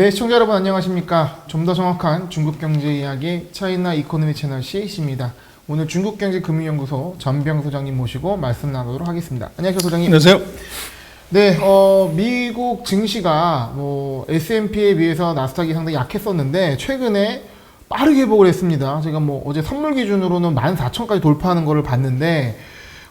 네, 시청자 여러분 안녕하십니까? 좀 더 정확한 중국 경제 이야기 차이나 이코노미 채널 CAC입니다. 오늘 중국경제금융연구소 전병 소장님 모시고 말씀 나누도록 하겠습니다. 안녕하세요, 소장님. 안녕하세요. 네, 어, 미국 증시가 뭐 S&P에 비해서 나스닥이 상당히 약했었는데 최근에 빠르게 회복을 했습니다. 제가 뭐 어제 선물 기준으로는 14,000까지 돌파하는 거를 봤는데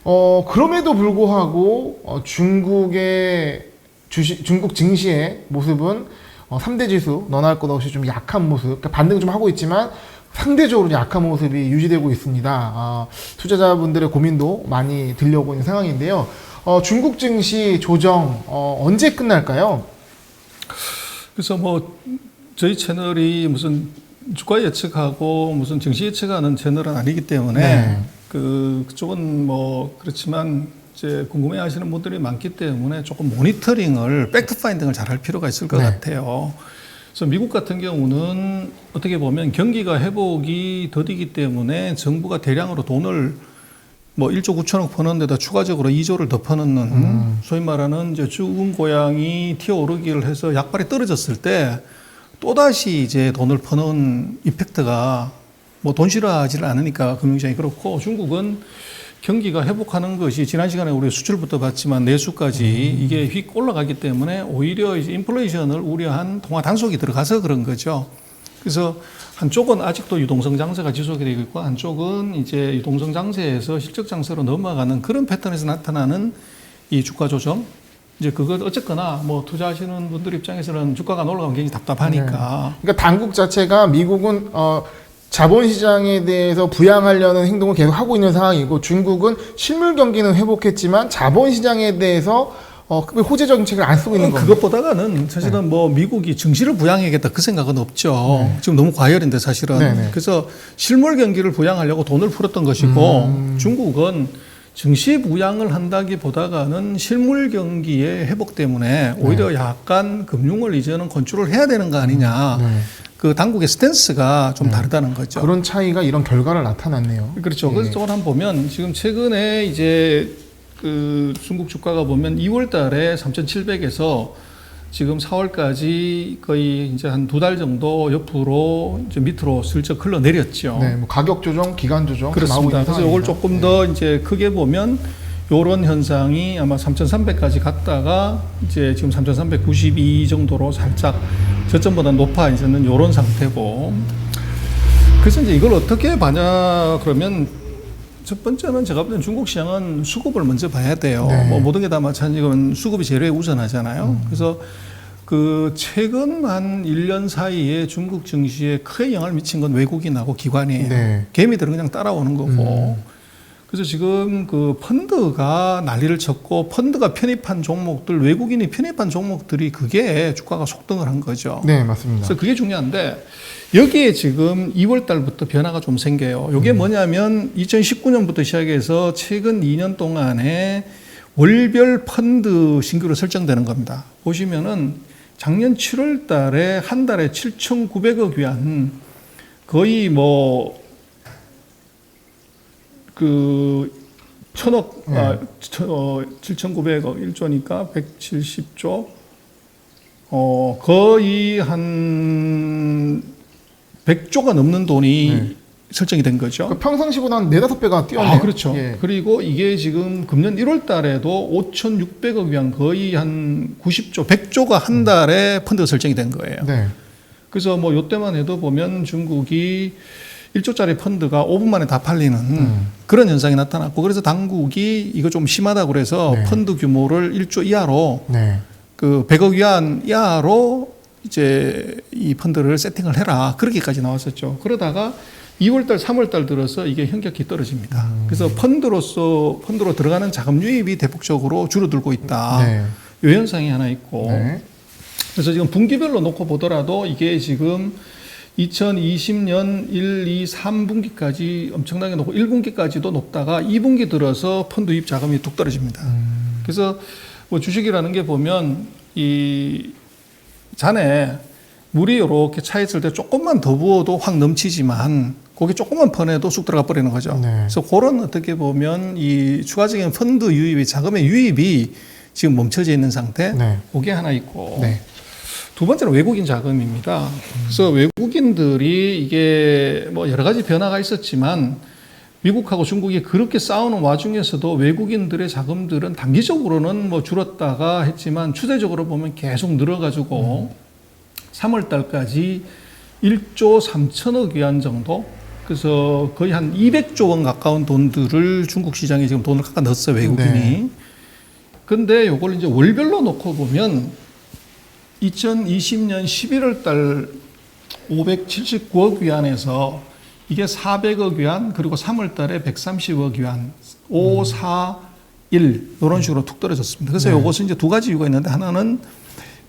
어, 그럼에도 불구하고 어, 중국의 주식 중국 증시의 모습은 어, 3대 지수 너나 할 것 없이 좀 약한 모습, 그러니까 반등 좀 하고 있지만 상대적으로 약한 모습이 유지되고 있습니다. 아, 투자자분들의 고민도 많이 들려오고 있는 상황인데요. 어, 중국 증시 조정 어, 언제 끝날까요? 그래서 뭐 저희 채널이 무슨 주가 예측하고 무슨 증시 예측하는 채널은 아니기 때문에 네. 그 그쪽은 뭐 그렇지만 이제 궁금해하시는 분들이 많기 때문에 조금 모니터링을 팩트 파인딩을 잘 할 필요가 있을 것 네. 같아요. 그래서 미국 같은 경우는 어떻게 보면 경기가 회복이 더디기 때문에 정부가 대량으로 돈을 뭐 1조 9천억 퍼는데다 추가적으로 2조를 더 퍼넣는 음. 소위 말하는 이제 죽은 고양이 튀어오르기를 해서 약발이 떨어졌을 때 또다시 이제 돈을 퍼넣은 이펙트가 뭐 돈 싫어하지를 않으니까 금융시장이 그렇고 중국은 경기가 회복하는 것이 지난 시간에 우리 수출부터 봤지만 내수까지 이게 휙 올라가기 때문에 오히려 이제 인플레이션을 우려한 통화 단속이 들어가서 그런 거죠. 그래서 한쪽은 아직도 유동성 장세가 지속이 되고 있고 한쪽은 이제 유동성 장세에서 실적 장세로 넘어가는 그런 패턴에서 나타나는 이 주가 조정. 이제 그것 어쨌거나 뭐 투자하시는 분들 입장에서는 주가가 안 올라가면 굉장히 답답하니까 그러니까 당국 자체가 미국은 어, 자본시장에 대해서 부양하려는 행동을 계속 하고 있는 상황이고 중국은 실물 경기는 회복했지만 자본시장에 대해서 어, 그 호재 정책을 안 쓰고 있는 어, 겁니다. 그것보다는 사실은 뭐 미국이 증시를 부양해야겠다 그 생각은 없죠. 지금 너무 과열인데 사실은. 네네. 그래서 실물 경기를 부양하려고 돈을 풀었던 것이고 음. 중국은 증시 부양을 한다기보다는 실물 경기의 회복 때문에 오히려 약간 금융을 이제는 건축을 해야 되는 거 아니냐. 네. 그 당국의 스탠스가 좀 다르다는 거죠. 그런 차이가 이런 결과를 나타났네요. 그렇죠. 예. 그래서 저걸 한번 보면 지금 최근에 이제 그 중국 주가가 보면 2월 달에 3,700에서 지금 4월까지 거의 이제 한 두 달 정도 옆으로 이제 밑으로 슬쩍 흘러내렸죠. 네, 뭐 가격 조정, 기간 조정 그렇습니다. 그래서 이걸. 조금 더 이제 크게 보면 요런 현상이 아마 3,300까지 갔다가 이제 지금 3,392 정도로 살짝 저점보다 높아 있는 요런 상태고 그래서 이제 이걸 어떻게 봐냐 그러면 첫 번째는 제가 볼 때는 중국 시장은 수급을 먼저 봐야 돼요. 네. 뭐 모든 게 다 마찬가지건 수급이 제일 우선하잖아요. 그래서 그 최근 한 1년 사이에 중국 증시에 크게 영향을 미친 건 외국인하고 기관이에요. 네. 개미들은 그냥 따라오는 거고. 음. 그래서 지금 그 펀드가 난리를 쳤고 펀드가 편입한 종목들 외국인이 편입한 종목들이 그게 주가가 속등을 한 거죠. 네, 맞습니다. 그래서 그게 중요한데 여기에 지금 2월 달부터 변화가 좀 생겨요. 이게 뭐냐면 2019년부터 시작해서 최근 2년 동안에 월별 펀드 신규로 설정되는 겁니다. 보시면은 작년 7월 달에 한 달에 7,900억 위안 거의 뭐 그 천억 아, 천- 어, 7,900억 1조니까 170조 어 거의 한 100조가 넘는 돈이 네. 설정이 된 거죠. 그 평상시보다 한 네다섯 배가 뛰었네요. 아, 그렇죠. 예. 그리고 이게 지금 금년 1월 달에도 5,600억 위안 거의 한 90조, 100조가 한 달에 펀드가 설정이 된 거예요. 네. 그래서 뭐 요때만 해도 보면 중국이 1조짜리 펀드가 5분 만에 다 팔리는 음. 그런 현상이 나타났고 그래서 당국이 이거 좀 심하다고 그래서 네. 펀드 규모를 1조 이하로 네. 그 100억 위안 이하로 이제 이 펀드를 세팅을 해라. 그렇게까지 나왔었죠. 그러다가 2월 달, 3월 달 들어서 이게 현격히 떨어집니다. 음. 그래서 펀드로서 펀드로 들어가는 자금 유입이 대폭적으로 줄어들고 있다. 네. 이 현상이 하나 있고 네. 그래서 지금 분기별로 놓고 보더라도 이게 지금 2020년 1, 2, 3분기까지 엄청나게 높고 1분기까지도 높다가 2분기 들어서 펀드 유입 자금이 뚝 떨어집니다. 음. 그래서 뭐 주식이라는 게 보면 이 잔에 물이 이렇게 차 있을 때 조금만 더 부어도 확 넘치지만 거기 조금만 퍼내도 쑥 들어가 버리는 거죠. 네. 그래서 그런 어떻게 보면 이 추가적인 펀드 유입이 자금의 유입이 지금 멈춰져 있는 상태. 네. 그게 하나 있고 네. 두 번째는 외국인 자금입니다. 그래서 외국인들이 이게 뭐 여러 가지 변화가 있었지만 미국하고 중국이 그렇게 싸우는 와중에서도 외국인들의 자금들은 단기적으로는 뭐 줄었다가 했지만 추세적으로 보면 계속 늘어가지고 3월 달까지 1조 3천억 위안 정도 그래서 거의 한 200조 원 가까운 돈들을 중국 시장에 지금 돈을 깎아 넣었어요 외국인이. 네. 근데 요걸 이제 월별로 놓고 보면 2020년 11월 달 579억 위안에서 이게 400억 위안 그리고 3월 달에 130억 위안 5, 4, 1 이런 식으로 툭 떨어졌습니다. 그래서 네. 요것은 이제 두 가지 이유가 있는데 하나는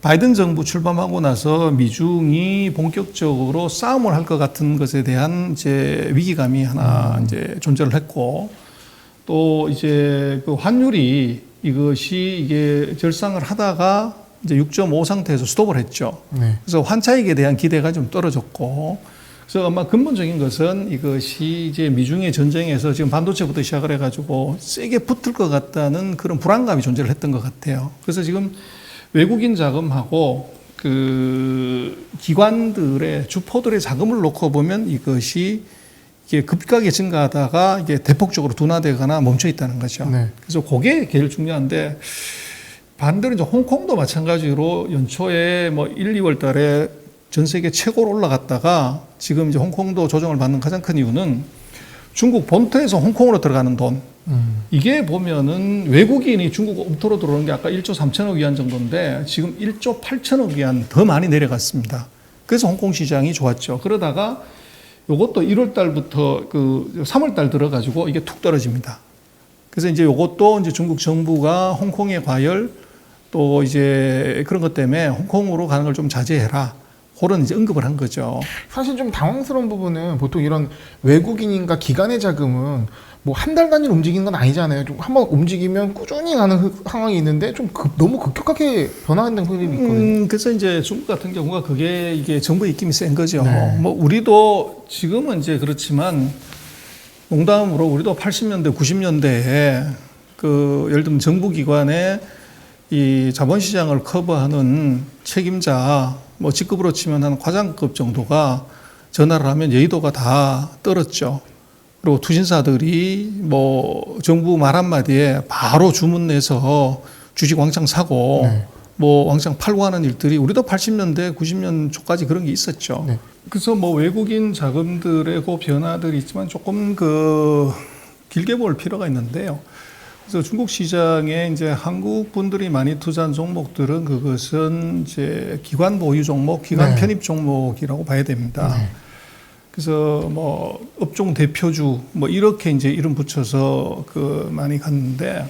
바이든 정부 출범하고 나서 미중이 본격적으로 싸움을 할 것 같은 것에 대한 이제 위기감이 하나 이제 존재를 했고 또 이제 그 환율이 이것이 이게 절상을 하다가 이제 6.5 상태에서 스톱을 했죠. 네. 그래서 환차익에 대한 기대가 좀 떨어졌고 그래서 아마 근본적인 것은 이것이 이제 미중의 전쟁에서 지금 반도체부터 시작을 해가지고 세게 붙을 것 같다는 그런 불안감이 존재를 했던 것 같아요. 그래서 지금 외국인 자금하고 그 기관들의 주포들의 자금을 놓고 보면 이것이 이게 급격하게 증가하다가 이게 대폭적으로 둔화되거나 멈춰 있다는 거죠. 네. 그래서 그게 제일 중요한데 반대로 이제 홍콩도 마찬가지로 연초에 뭐 1, 2월 달에 전 세계 최고로 올라갔다가 지금 이제 홍콩도 조정을 받는 가장 큰 이유는 중국 본토에서 홍콩으로 들어가는 돈 음. 이게 보면은 외국인이 중국 엄토로 들어오는 게 아까 1조 3천억 위안 정도인데 지금 1조 8천억 위안 더 많이 내려갔습니다. 그래서 홍콩 시장이 좋았죠. 그러다가 요것도 1월 달부터 그 3월 달 들어 가지고 이게 툭 떨어집니다. 그래서 이제 요것도 이제 중국 정부가 홍콩의 과열 또 이제 그런 것 때문에 홍콩으로 가는 걸 좀 자제해라. 그런 이제 언급을 한 거죠. 사실 좀 당황스러운 부분은 보통 이런 외국인인가 기관의 자금은 뭐 한 달 단위로 움직이는 건 아니잖아요. 좀 한번 움직이면 꾸준히 가는 그 상황이 있는데 좀 급, 너무 급격하게 변화하는 흐름이 있거든요. 음, 그래서 이제 중국 같은 경우가 그게 이게 정부의 입김이 센 거죠. 네. 뭐 우리도 지금은 이제 그렇지만 농담으로 우리도 80년대, 90년대에 그 예를 들면 정부 기관의 이 자본시장을 커버하는 책임자 뭐 직급으로 치면 한 과장급 정도가 전화를 하면 여의도가 다 떨었죠. 그리고 투신사들이 뭐 정부 말 한마디에 바로 주문 내서 주식 왕창 사고 네. 뭐 왕창 팔고 하는 일들이 우리도 80년대, 90년 초까지 그런 게 있었죠. 네. 그래서 뭐 외국인 자금들의 그 변화들이 있지만 조금 그 길게 볼 필요가 있는데요. 그래서 중국 시장에 이제 한국 분들이 많이 투자한 종목들은 그것은 이제 기관 보유 종목, 기관 네. 편입 종목이라고 봐야 됩니다. 네. 그래서 뭐 업종 대표주 뭐 이렇게 이제 이름 붙여서 그 많이 갔는데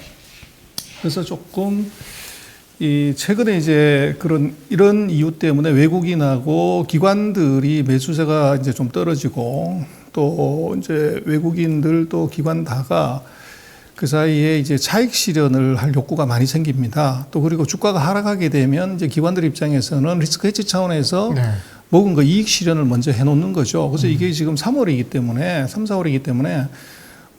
그래서 조금 이 최근에 이제 그런 이런 이유 때문에 외국인하고 기관들이 매수세가 이제 좀 떨어지고 또 이제 외국인들 또 기관 다가 그 사이에 이제 차익 실현을 할 욕구가 많이 생깁니다. 또 그리고 주가가 하락하게 되면 이제 기관들 입장에서는 리스크 해지 차원에서 네. 먹은 거 이익 실현을 먼저 해놓는 거죠. 그래서 이게 지금 3월이기 때문에 3, 4월이기 때문에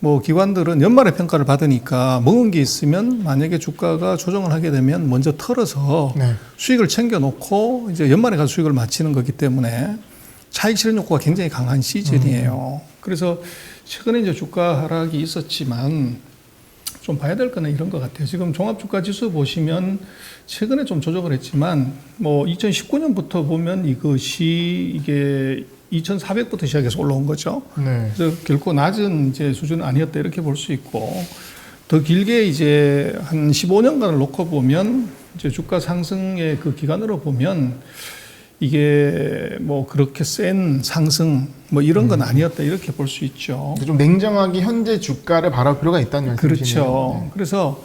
뭐 기관들은 연말에 평가를 받으니까 먹은 게 있으면 만약에 주가가 조정을 하게 되면 먼저 털어서 네. 수익을 챙겨놓고 이제 연말에 가서 수익을 마치는 거기 때문에 차익 실현 욕구가 굉장히 강한 시즌이에요. 그래서 최근에 이제 주가 하락이 있었지만 좀 봐야 될 거는 이런 것 같아요. 지금 종합주가 지수 보시면 최근에 좀 조정을 했지만 뭐 2019년부터 보면 이것이 이게 2,400부터 시작해서 올라온 거죠. 네. 그래서 결코 낮은 이제 수준은 아니었다 이렇게 볼 수 있고 더 길게 이제 한 15년간을 놓고 보면 이제 주가 상승의 그 기간으로 보면 이게 뭐 그렇게 센 상승 뭐 이런 건 아니었다 이렇게 볼 수 있죠. 좀 냉정하게 현재 주가를 바라볼 필요가 있다는 말씀이시네요. 그렇죠. 그래서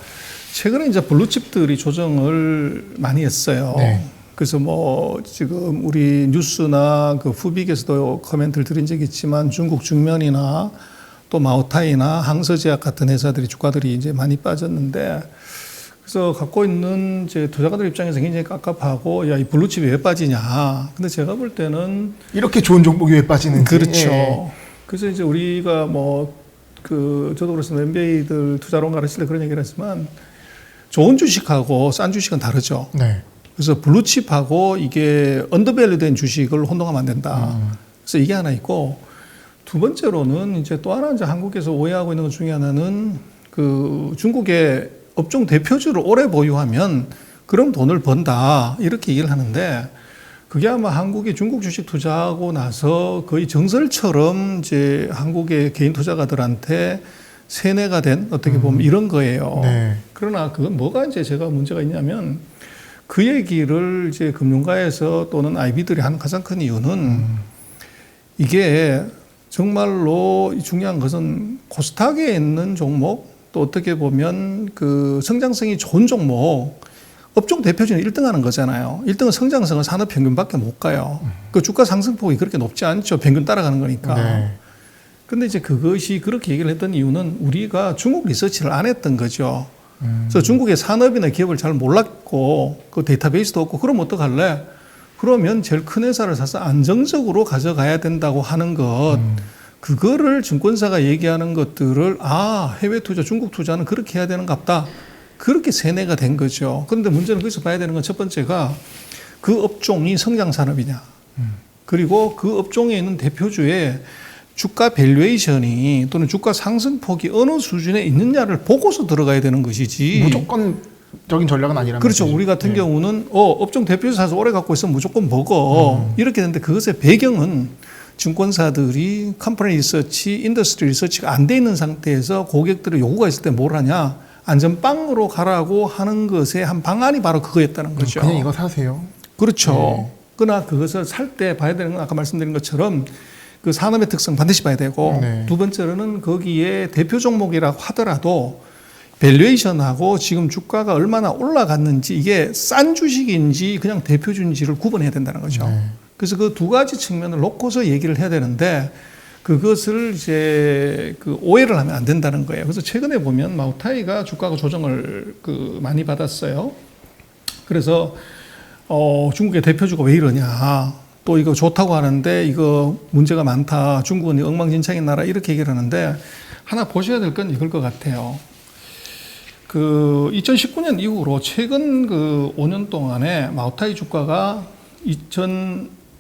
최근에 이제 블루칩들이 조정을 많이 했어요. 네. 그래서 뭐 지금 우리 뉴스나 그 후빅에서도 코멘트를 드린 적이 있지만 중국 중면이나 또 마오타이나 항서제약 같은 회사들이 주가들이 이제 많이 빠졌는데 그래서 갖고 있는 이제 투자가들 입장에서 굉장히 깝깝하고 야 이 블루칩이 왜 빠지냐. 근데 제가 볼 때는 이렇게 좋은 종목이 왜 빠지는지. 그렇죠. 예. 그래서 이제 우리가 뭐 그 저도 그래서 MBA들 투자론 가르칠 때 그런 얘기를 했지만 좋은 주식하고 싼 주식은 다르죠. 네. 그래서 블루칩하고 이게 언더밸류된 주식을 혼동하면 안 된다. 그래서 이게 하나 있고 두 번째로는 이제 또 하나 이제 한국에서 오해하고 있는 것 중에 하나는 그 중국의 업종 대표주를 오래 보유하면 그럼 돈을 번다 이렇게 얘기를 하는데 그게 아마 한국이 중국 주식 투자하고 나서 거의 정설처럼 이제 한국의 개인 투자가들한테 세뇌가 된 어떻게 보면 이런 거예요. 네. 그러나 그건 뭐가 이제 제가 문제가 있냐면 그 얘기를 이제 금융가에서 또는 IB들이 하는 가장 큰 이유는 이게 정말로 중요한 것은 코스닥에 있는 종목 또 어떻게 보면 그 성장성이 좋은 종목 업종 대표주는 1등 하는 거잖아요. 1등은 성장성은 산업 평균밖에 못 가요. 그 주가 상승폭이 그렇게 높지 않죠. 평균 따라가는 거니까. 네. 근데 이제 그것이 그렇게 얘기를 했던 이유는 우리가 중국 리서치를 안 했던 거죠. 음. 그래서 중국의 산업이나 기업을 잘 몰랐고 그 데이터베이스도 없고 그럼 어떡할래? 그러면 제일 큰 회사를 사서 안정적으로 가져가야 된다고 하는 것 그거를 증권사가 얘기하는 것들을 아 해외 투자 중국 투자는 그렇게 해야 되는 갑다 그렇게 세뇌가 된 거죠. 그런데 문제는 거기서 봐야 되는 건 첫 번째가 그 업종이 성장 산업이냐 그리고 그 업종에 있는 대표주의 주가 밸류에이션이 또는 주가 상승폭이 어느 수준에 있느냐를 보고서 들어가야 되는 것이지. 무조건적인 전략은 아니라는 그렇죠. 거죠. 우리 같은 네. 경우는 어, 업종 대표주 사서 오래 갖고 있으면 무조건 먹어. 이렇게 되는데 그것의 배경은 증권사들이 컴퍼니 리서치, 인더스트리 리서치가 안 돼 있는 상태에서 고객들의 요구가 있을 때 뭘 하냐? 안전빵으로 가라고 하는 것의 한 방안이 바로 그거였다는 거죠. 그냥 이거 사세요. 그렇죠. 네. 그러나 그것을 살 때 봐야 되는 건 아까 말씀드린 것처럼 그 산업의 특성 반드시 봐야 되고 네. 두 번째로는 거기에 대표 종목이라고 하더라도 밸류에이션하고 지금 주가가 얼마나 올라갔는지 이게 싼 주식인지 그냥 대표주인지를 구분해야 된다는 거죠. 네. 그래서 그 두 가지 측면을 놓고서 얘기를 해야 되는데 그것을 이제 그 오해를 하면 안 된다는 거예요. 그래서 최근에 보면 마우타이가 주가가 조정을 그 많이 받았어요. 그래서 어 중국의 대표주가 왜 이러냐. 또 이거 좋다고 하는데 이거 문제가 많다. 중국은 엉망진창인 나라 이렇게 얘기를 하는데 하나 보셔야 될 건 이걸 것 같아요. 그 2019년 이후로 최근 그 5년 동안에 마우타이 주가가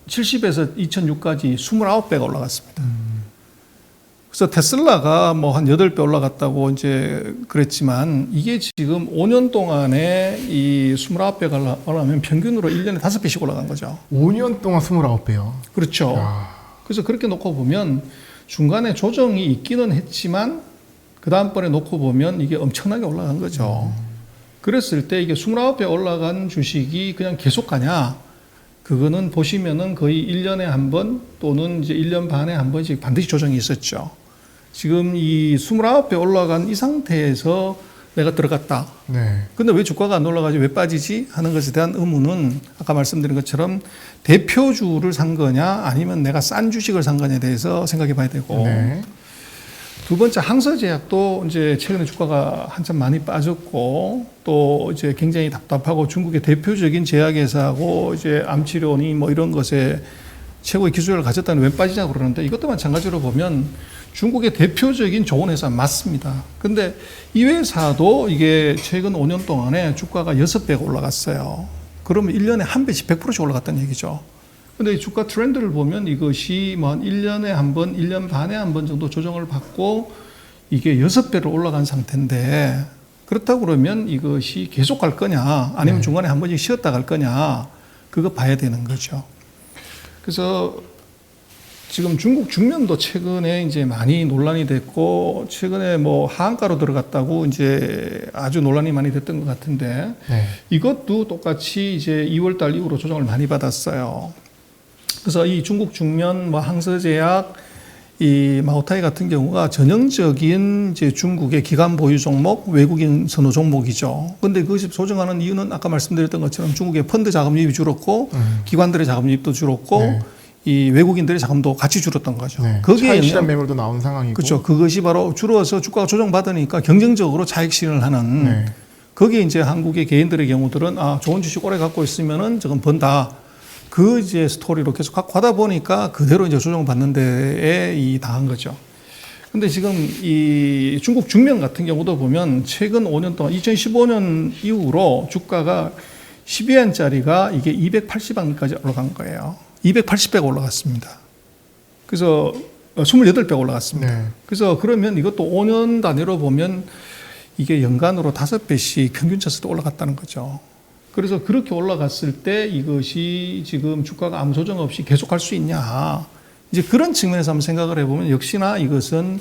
2070에서 2006까지 29배가 올라갔습니다. 그래서 테슬라가 뭐 한 8배 올라갔다고 이제 그랬지만 이게 지금 5년 동안에 이 29배가 올라가면 평균으로 1년에 5배씩 올라간 거죠. 5년 동안 29배요. 그렇죠. 야. 그래서 그렇게 놓고 보면 중간에 조정이 있기는 했지만 그 다음번에 놓고 보면 이게 엄청나게 올라간 거죠. 그랬을 때 이게 29배 올라간 주식이 그냥 계속 가냐? 그거는 보시면은 거의 1년에 한 번 또는 이제 1년 반에 한 번씩 반드시 조정이 있었죠. 지금 이 29배 올라간 이 상태에서 내가 들어갔다. 네. 근데 왜 주가가 안 올라가지 왜 빠지지 하는 것에 대한 의문은 아까 말씀드린 것처럼 대표주를 산 거냐 아니면 내가 싼 주식을 산 거냐에 대해서 생각해 봐야 되고 네. 두 번째 항서제약도 이제 최근에 주가가 한참 많이 빠졌고 또 이제 굉장히 답답하고 중국의 대표적인 제약회사하고 이제 암치료니 뭐 이런 것에 최고의 기술을 가졌다는 왜 빠지냐고 그러는데 이것도 마찬가지로 보면 중국의 대표적인 좋은 회사 맞습니다. 근데 이 회사도 이게 최근 5년 동안에 주가가 6배가 올라갔어요. 그러면 1년에 한 배씩 100%씩 올라갔다는 얘기죠. 근데 이 주가 트렌드를 보면 이것이 뭐 한 1년에 한 번, 1년 반에 한 번 정도 조정을 받고 이게 6배로 올라간 상태인데 그렇다고 그러면 이것이 계속 갈 거냐 아니면 중간에 한 번씩 쉬었다 갈 거냐 그거 봐야 되는 거죠. 그래서 지금 중국 중면도 최근에 이제 많이 논란이 됐고 최근에 뭐 하한가로 들어갔다고 이제 아주 논란이 많이 됐던 것 같은데 네. 이것도 똑같이 이제 2월 달 이후로 조정을 많이 받았어요. 그래서 이 중국 중면 뭐 항서제약 이 마오타이 같은 경우가 전형적인 이제 중국의 기관 보유 종목, 외국인 선호 종목이죠. 근데 그것이 조정하는 이유는 아까 말씀드렸던 것처럼 중국의 펀드 자금 유입이 줄었고 음. 기관들의 자금 유입도 줄었고 네. 이 외국인들의 자금도 같이 줄었던 거죠. 네. 거기에 차익 매물도 나온 상황이고. 그렇죠. 그것이 바로 줄어서 주가가 조정받으니까 경쟁적으로 차익 실현을 하는 네. 거기에 이제 한국의 개인들의 경우들은 아 좋은 주식 오래 갖고 있으면은 저건 번다. 그 이제 스토리로 계속 갖고 가다 보니까 그대로 이제 조정받는 데에 이 당한 거죠. 근데 지금 이 중국 중면 같은 경우도 보면 최근 5년 동안 2015년 이후로 주가가 12엔짜리가 이게 280원까지 올라간 거예요. 280배가 올라갔습니다. 그래서 28배가 올라갔습니다. 네. 그래서 그러면 이것도 5년 단위로 보면 이게 연간으로 5배씩 평균 차수도 올라갔다는 거죠. 그래서 그렇게 올라갔을 때 이것이 지금 주가가 아무 조정 없이 계속할 수 있냐. 이제 그런 측면에서 한번 생각을 해보면 역시나 이것은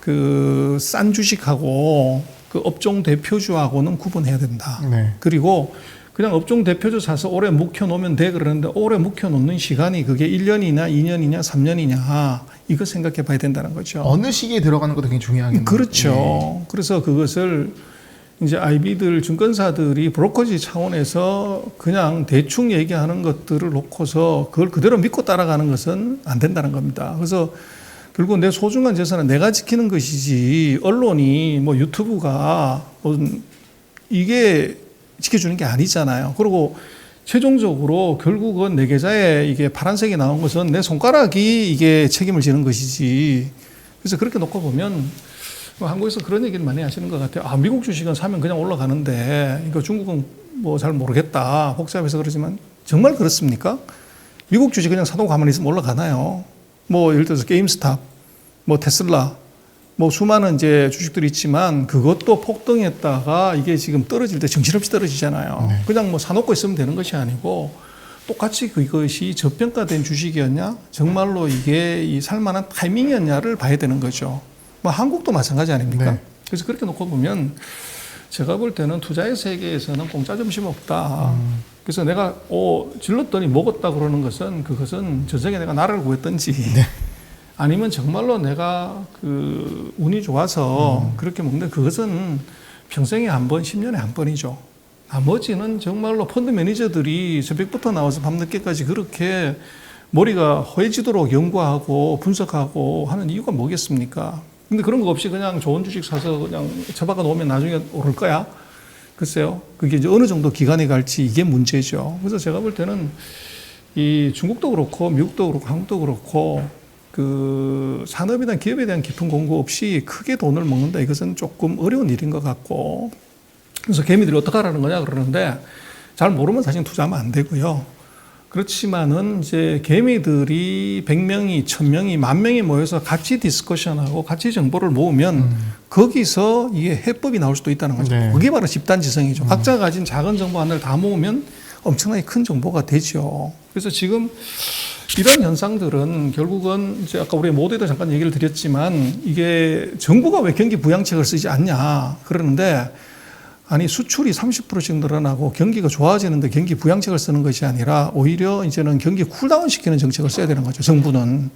그 싼 주식하고 그 업종 대표주하고는 구분해야 된다. 네. 그리고 그냥 업종 대표주 사서 오래 묵혀놓으면 돼 그러는데 오래 묵혀놓는 시간이 그게 1년이냐 2년이냐 3년이냐 이거 생각해 봐야 된다는 거죠. 어느 시기에 들어가는 것도 굉장히 중요하겠네요. 그렇죠. 그래서 그것을 이제 IB들 증권사들이 브로커지 차원에서 그냥 대충 얘기하는 것들을 놓고서 그걸 그대로 믿고 따라가는 것은 안 된다는 겁니다. 그래서 결국 내 소중한 재산은 내가 지키는 것이지 언론이 뭐 유튜브가 뭐 이게 지켜주는 게 아니잖아요. 그리고 최종적으로 결국은 내 계좌에 이게 파란색이 나온 것은 내 손가락이 이게 책임을 지는 것이지. 그래서 그렇게 놓고 보면 뭐 한국에서 그런 얘기를 많이 하시는 것 같아요. 아, 미국 주식은 사면 그냥 올라가는데 이거 중국은 뭐 잘 모르겠다. 복잡해서 그러지만 정말 그렇습니까? 미국 주식 그냥 사도 가만히 있으면 올라가나요? 뭐 예를 들어서 게임스탑, 뭐 테슬라, 뭐 수많은 이제 주식들이 있지만 그것도 폭등했다가 이게 지금 떨어질 때 정신없이 떨어지잖아요. 네. 그냥 뭐 사놓고 있으면 되는 것이 아니고 똑같이 그것이 저평가된 주식이었냐, 정말로 이게 이 살만한 타이밍이었냐를 봐야 되는 거죠. 뭐 한국도 마찬가지 아닙니까? 네. 그래서 그렇게 놓고 보면 제가 볼 때는 투자의 세계에서는 공짜 점심 없다. 음. 그래서 내가 어 질렀더니 먹었다 그러는 것은 그것은 저녁에 내가 나라를 구했던지 네. 아니면 정말로 내가 그 운이 좋아서 음. 그렇게 먹는데 그것은 평생에 한 번, 10년에 한 번이죠. 나머지는 정말로 펀드 매니저들이 새벽부터 나와서 밤늦게까지 그렇게 머리가 허해지도록 연구하고 분석하고 하는 이유가 뭐겠습니까? 근데 그런 거 없이 그냥 좋은 주식 사서 그냥 처박아 놓으면 나중에 오를 거야? 글쎄요. 그게 이제 어느 정도 기간이 갈지 이게 문제죠. 그래서 제가 볼 때는 이 중국도 그렇고 미국도 그렇고 한국도 그렇고 그 대한 기업에 대한 깊은 공부 없이 크게 돈을 먹는다 이것은 조금 어려운 일인 것 같고 그래서 개미들이 어떻게 하라는 거냐 그러는데 잘 모르면 사실 투자하면 안 되고요. 그렇지만은 이제 개미들이 100명이, 1000명이, 만 명이 모여서 같이 디스커션하고 같이 정보를 모으면 거기서 이게 해법이 나올 수도 있다는 거죠. 네. 그게 바로 집단 지성이죠. 각자 가진 작은 정보 하나를 다 모으면 엄청나게 큰 정보가 되죠. 그래서 지금 이런 현상들은 결국은 이제 아까 우리 모두에도 잠깐 얘기를 드렸지만 이게 정부가 왜 경기 부양책을 쓰지 않냐 그러는데 아니 수출이 30%씩 늘어나고 경기가 좋아지는데 경기 부양책을 쓰는 것이 아니라 오히려 이제는 경기 쿨다운 시키는 정책을 써야 되는 거죠 정부는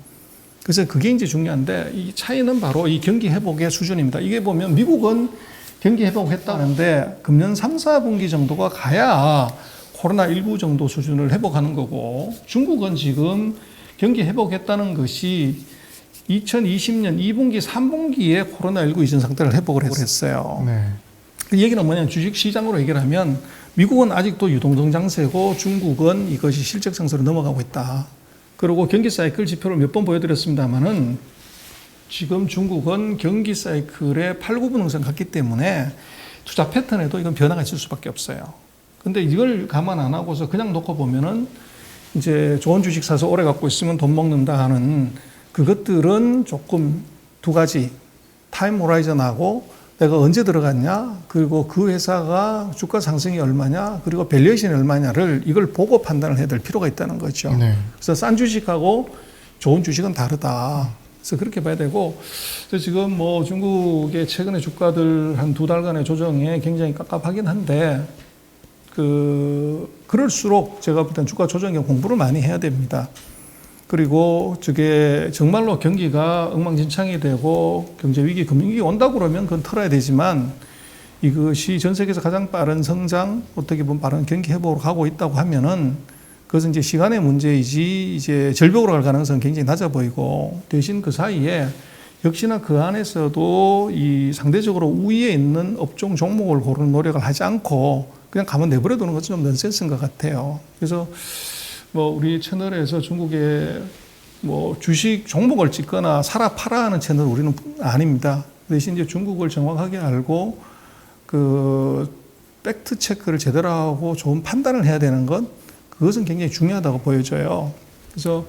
그래서 그게 이제 중요한데 이 차이는 바로 이 경기 회복의 수준입니다 이게 보면 미국은 경기 회복했다는데 금년 3, 4분기 정도가 가야 코로나19 정도 수준을 회복하는 거고 중국은 지금 경기 회복했다는 것이 2020년 2분기, 3분기에 코로나19 이전 상태를 회복을 했어요. 네. 그 얘기는 뭐냐면 주식 시장으로 얘기를 하면 미국은 아직도 유동성 장세고 중국은 이것이 실적 상승으로 넘어가고 있다. 그리고 경기 사이클 지표를 몇 번 보여드렸습니다만은 지금 중국은 경기 사이클의 8, 9분 응선 갔기 때문에 투자 패턴에도 이건 변화가 있을 수밖에 없어요. 근데 이걸 감안 안 하고서 그냥 놓고 보면은 이제 좋은 주식 사서 오래 갖고 있으면 돈 먹는다 하는 그것들은 조금 두 가지 타임 호라이즌하고 내가 언제 들어갔냐 그리고 그 회사가 주가 상승이 얼마냐 그리고 밸류에이션이 얼마냐를 이걸 보고 판단을 해야 될 필요가 있다는 거죠. 네. 그래서 싼 주식하고 좋은 주식은 다르다. 그래서 그렇게 봐야 되고, 그래서 지금 뭐 중국의 최근의 주가들 한 두 달간의 조정에 굉장히 깝깝하긴 한데, 그, 그럴수록 제가 볼 땐 주가 조정에 공부를 많이 해야 됩니다. 그리고 저게 정말로 경기가 엉망진창이 되고 경제 위기, 금융 위기 온다고 그러면 그건 털어야 되지만 이것이 전 세계에서 가장 빠른 성장, 어떻게 보면 빠른 경기 회복으로 가고 있다고 하면은 그것은 이제 시간의 문제이지 이제 절벽으로 갈 가능성은 굉장히 낮아 보이고 대신 그 사이에 역시나 그 안에서도 이 상대적으로 우위에 있는 업종 종목을 고르는 노력을 하지 않고 그냥 가만 내버려 두는 것은 좀 넌센스인 것 같아요. 그래서 뭐 우리 채널에서 중국의 뭐 주식 종목을 찍거나 사라 팔아 하는 채널 우리는 아닙니다. 대신 이제 중국을 정확하게 알고 그 팩트 체크를 제대로 하고 좋은 판단을 해야 되는 건 그것은 굉장히 중요하다고 보여져요. 그래서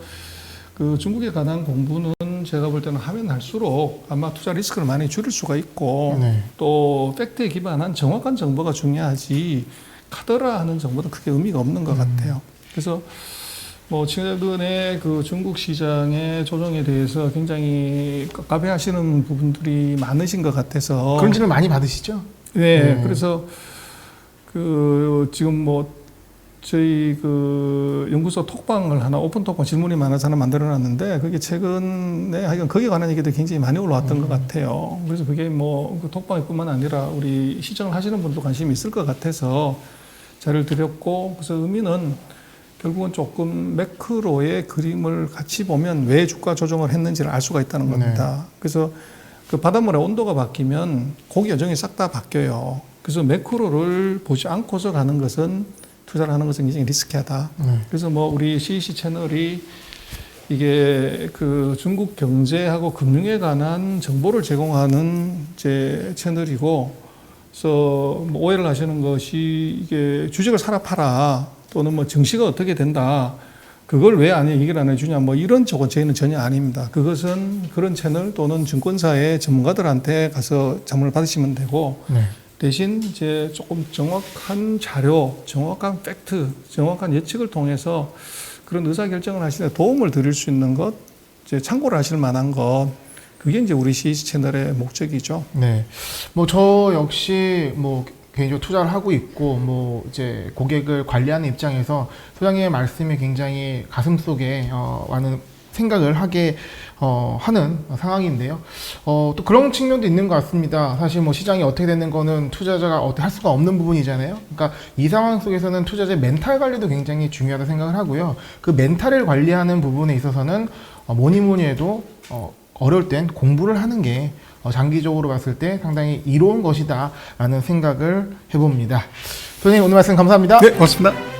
그 중국에 관한 공부는 제가 볼 때는 하면 할수록 아마 투자 리스크를 많이 줄일 수가 있고 네. 또 팩트에 기반한 정확한 정보가 중요하지 카더라 하는 정보는 크게 의미가 없는 것 같아요. 그래서 뭐 최근에 그 중국 시장의 조정에 대해서 굉장히 깝깝해하시는 부분들이 많으신 것 같아서 그런 질문 많이 받으시죠? 네, 네. 그래서 그 지금 뭐 저희 그 연구소 톡방을 하나 오픈 톡방 질문이 많아서 하나 만들어 놨는데 그게 최근에 하여간 거기에 관한 얘기들이 굉장히 많이 올라왔던 것 같아요. 그래서 그게 뭐 그 톡방뿐만 아니라 우리 시청을 하시는 분도 관심이 있을 것 같아서 자료를 드렸고 그래서 의미는 결국은 조금 매크로의 그림을 같이 보면 왜 주가 조정을 했는지를 알 수가 있다는 겁니다. 그래서 그 바닷물의 온도가 바뀌면 고기 여정이 싹 다 바뀌어요. 그래서 매크로를 보지 않고서 가는 것은 투자를 하는 것은 굉장히 리스키하다. 네. 그래서 뭐 우리 CEC 채널이 이게 그 중국 경제하고 금융에 관한 정보를 제공하는 이제 채널이고, 그래서 뭐 오해를 하시는 것이 이게 주식을 사라 팔아 또는 뭐 증시가 어떻게 된다. 그걸 왜안 해, 얘기를 안 해주냐, 뭐 이런 저건 저희는 전혀 아닙니다. 그것은 그런 채널 또는 증권사의 전문가들한테 가서 자문을 받으시면 되고, 네. 대신 이제 조금 정확한 자료, 정확한 팩트, 정확한 예측을 통해서 그런 의사 결정을 때 도움을 드릴 수 있는 것, 이제 참고를 하실 만한 것, 그게 이제 우리 CEC 채널의 목적이죠. 네. 뭐 저 역시 뭐 개인적으로 투자를 하고 있고 뭐 이제 고객을 관리하는 입장에서 소장님의 말씀이 굉장히 가슴 속에 어, 많은 생각을 하게 어, 하는 상황인데요. 어, 또 그런 측면도 있는 것 같습니다. 사실 뭐 시장이 어떻게 되는 거는 투자자가 어떻게 할 수가 없는 부분이잖아요. 그러니까 이 상황 속에서는 투자자의 멘탈 관리도 굉장히 중요하다 생각을 하고요. 그 멘탈을 관리하는 부분에 있어서는 어, 뭐니 뭐니 해도 어, 어려울 땐 공부를 하는 게 어, 장기적으로 봤을 때 상당히 이로운 것이다라는 생각을 해봅니다. 선생님 오늘 말씀 감사합니다. 네, 고맙습니다.